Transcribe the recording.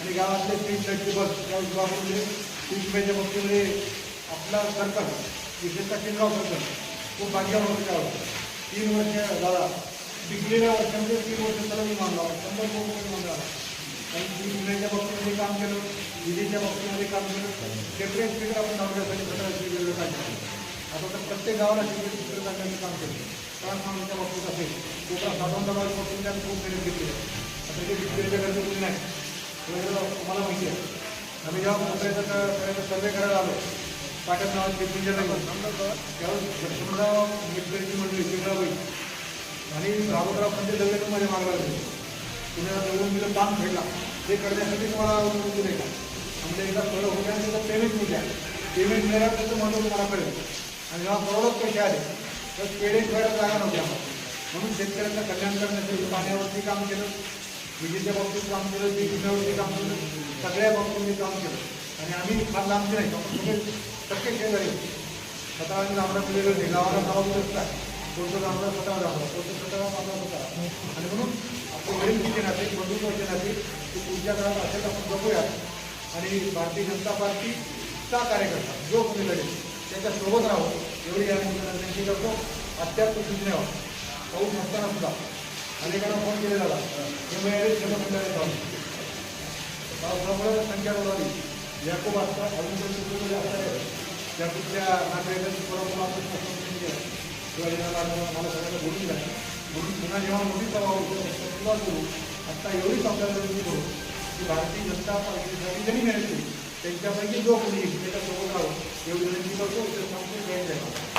आणि गावातले तीन टक्के तीन रुपयाच्या बसमध्ये आपला सरकार विशेषतः किनगाव तीन वर्ष झाला टिकलेल्या वर्षामध्ये तीन वर्ष त्याला शंभर कोटी मानला आणि तीन रुपयाच्या बाबतीमध्ये काम केलं विजेच्या बाबतीमध्ये काम केलं डेफरेन्स फिगर आपण लावण्यासाठी सतरा केलेलं काम तर प्रत्येक गावाला सेपरेट स्पीकर काढण्याचं काम केलं. ट्रान्सफॉर्मरच्या बाबतीत असेल कोकणात कोकणा साधन बाबतीत त्यात खूप मेहनत घेतली आहे आता ते विक्रीच्या गरजे कुठे नाही. एवढं तुम्हाला माहिती आहे. आम्ही जेव्हा मुंबईचा करायचा सर्वे करायला आलो पाटण नावाची पिंजरला गेलो त्यावेळेस लक्ष्मणराव मिटकरीची मंडळी चिंगळाबाई आणि राहुलराव पंडित लगेच मध्ये मागला गेले पुण्याला जवळून दिलं काम फेडला. ते करण्यासाठी तुम्हाला अनुमती दिले का? म्हणजे एकदा खरं होत्या पेमेंट मिळल्या पेमेंट मिळाल्यानंतर महत्त्व तुम्हाला कळेल. आणि जेव्हा बरोबर पैसे आले तर पेढे ठेवायला जागा नव्हती आम्हाला. म्हणून शेतकऱ्यांचं कल्याण करण्यासाठी पाण्यावरती काम केलं विजेच्या बाबतीत काम केलं विजेच्यावरती काम केलं सगळ्या बाबतीत काम केलं. आणि आम्ही फार लांबचे नाही आपण सगळे टक्के शेजारी स्वतः आम्ही लांबडा पिलेलं नाही गावाला गावात असतात कोणतं लांबडा स्वतः लांबडा कोणतं स्वतः आपला स्वतः आणि म्हणून आपले वडील तिचे नाते बंधुत्वाचे नाते ते पुढच्या काळात असेल आपण बघूया. आणि भारतीय जनता पार्टीचा कार्यकर्ता जो कोणी लढेल त्याच्या सोबत राहावं एवढी या निमित्तानं विनंती करतो. अत्यात्म सूचनेवर पाऊस नसताना सुद्धा. अनेकांना फोन केलेला हे मिळाले क्षमतेकडे जाऊन पावसामुळे संख्या वाढवली. याकूब असता अजून पण सुरू त्या कुठल्या नागरिकांची परंपरा आपण केली आहे. शिवाजीला मला सगळ्यांना बोलून द्या म्हणून पुन्हा जेव्हा मोठी सभा होती सुरुवात करू. आत्ता एवढीच आपल्याला विनंती करू. की भारतीय जनता पार्टीसाठी जरी मेहनत त्यांच्यापैकी जो कोणी त्याच्यासोबत राहू. 有没人听到过就是他们这的